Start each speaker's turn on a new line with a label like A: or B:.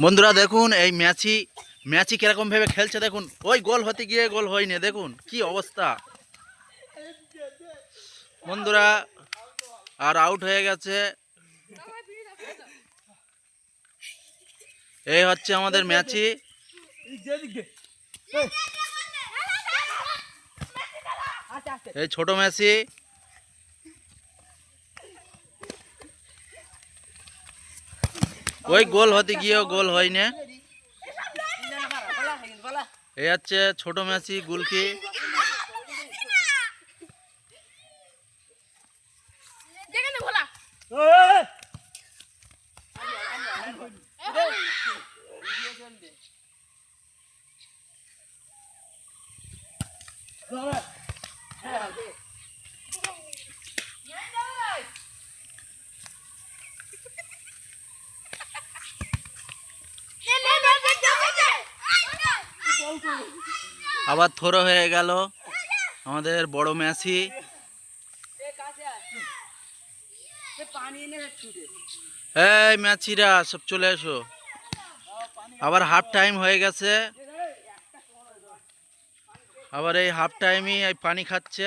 A: বন্ধুরা দেখুন, এই ম্যাচি ম্যাচই কীরকম ভাবে খেলছে দেখুন। ওই গোল হতে গিয়ে গোল হয়নি, দেখুন, কি অবস্থা। বন্ধুরা, আর আউট হয়ে গেছে। এই হচ্ছে আমাদের ম্যাচি। এই ছোট ম্যাচই ওই গোল হতে গিয়েও গোল হয়নি এ হচ্ছে ছোট মেসি গুলকি
B: যেখানে ভোলা
A: আবার থ্রো হয়ে গেল আমাদের বড় ম্যাচই এই ম্যাচিরা সব চলে এসো। আবার হাফ টাইম হয়ে গেছে। আবার এই হাফ টাইমই এই পানি খাচ্ছে।